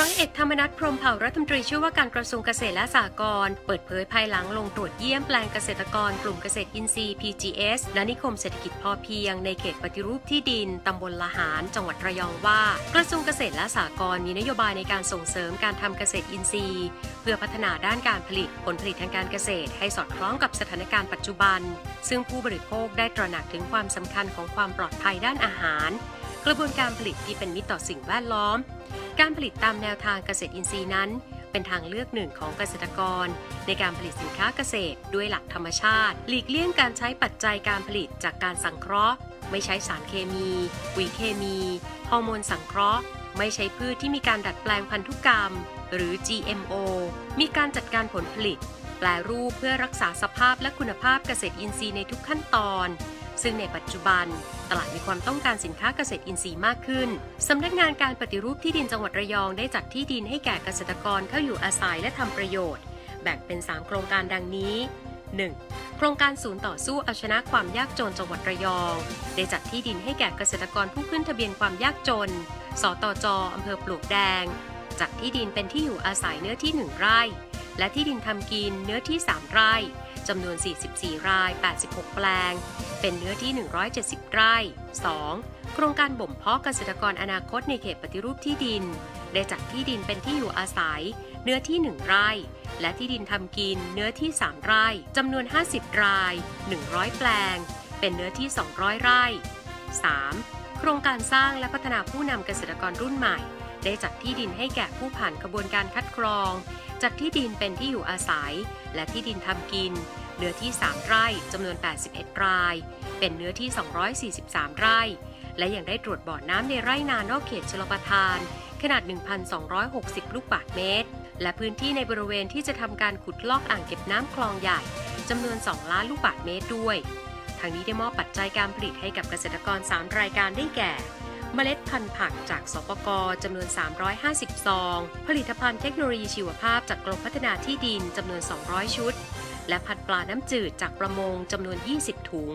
ร้อยเอกธรรมนัฐพรมเผ่ารัฐมนตรีช่วยว่าการกระทรวงเกษตรและสหกรณ์เปิดเผยภายหลังลงตรวจเยี่ยมแปลงเกษตรกรกลุ่มเกษตรอินทรีย์ PGS และนิคมเศรษฐกิจพอเพียงในเขตปฏิรูปที่ดิน ตำบลละหาร จังหวัดระยองว่า กระทรวงเกษตรและสหกรณ์มีนโยบายในการส่งเสริมการทำเกษตรอินทรีย์ เพื่อพัฒนาด้านการผลิตผลผลิตทางการเกษตร ให้สอดคล้องกับสถานการณ์ปัจจุบัน ซึ่งผู้บริโภคได้ตระหนักถึงความสำคัญของความปลอดภัยด้านอาหาร กระบวนการผลิตที่เป็นมิตรต่อสิ่งแวดล้อม การผลิตตามแนวทางเกษตรอินทรีย์นั้น เป็นทางเลือกหนึ่งของเกษตรกร ในการผลิตสินค้าเกษตรด้วยหลักธรรมชาติ หลีกเลี่ยงการใช้ปัจจัยการผลิตจากการสังเคราะห์ ไม่ใช้สารเคมี ปุ๋ยเคมี ฮอร์โมนสังเคราะห์ ไม่ใช้พืชที่มีการดัดแปลงพันธุกรรม หรือ GMO มีการจัดการผลผลิต แปลรูปเพื่อรักษาสภาพและคุณภาพเกษตรอินทรีย์ในทุกขั้นตอน ซึ่งในปัจจุบัน ตลาดมีความต้องการสินค้าเกษตรอินทรีย์มากขึ้น สำนักงานการปฏิรูปที่ดินจังหวัดระยองได้จัดที่ดินให้แก่เกษตรกรเข้าอยู่อาศัยและทำประโยชน์ แบ่งเป็น 3 โครงการดังนี้ 1. โครงการศูนย์ต่อสู้เอาชนะความยากจนจังหวัดระยอง ได้จัดที่ดินให้แก่เกษตรกรผู้ขึ้นทะเบียนความยากจน สตจอำเภอปลวกแดง จัดที่ดินเป็นที่อยู่อาศัยเนื้อที่ 1 ไร่ และที่ดินทำกินเนื้อที่ 3 ไร่ จำนวน 44 ราย 86 แปลง เป็นเนื้อที่ 170 ไร่ 2. โครงการบ่มเพาะเกษตรกรอนาคตในเขตปฏิรูปที่ดิน ได้จัดที่ดินเป็นที่อยู่อาศัย เนื้อที่ 1 ไร่ และที่ดินทำกินเนื้อที่ 3 ไร่จำนวน 50 ราย 100 แปลง เป็นเนื้อที่ 200 ไร่ 3. โครงการสร้างและพัฒนาผู้นำเกษตรกรรุ่นใหม่ ได้จัดที่ดินให้แก่ผู้ผ่านกระบวนการคัดกรอง จัดที่ดินเป็นที่อยู่อาศัย และที่ดินทำกิน เนื้อที่ 3 ไร่จำนวน 81 ราย เป็นเนื้อที่ 243 ไร่ และยังได้ตรวจบ่อน้ำในไร่นานอกเขตชลประทาน ขนาด 1,260 ลูกบาศก์เมตร และพื้นที่ในบริเวณที่จะทำการขุดลอกอ่างเก็บน้ำคลองใหญ่จำนวน 2 ล้านลูกบาศก์เมตรด้วยทางนี้ได้มอบปัจจัยการผลิตให้กับเกษตรกร 3 รายการได้แก่ เมล็ดพันธุ์ผักจากสปกจำนวน 350 ซอง ผลิตภัณฑ์เทคโนโลยีชีวภาพจากกรมพัฒนาที่ดินจำนวน 200 ชุด และพันธุ์ปลาน้ำจืดจากประมงจำนวน 20 ถุง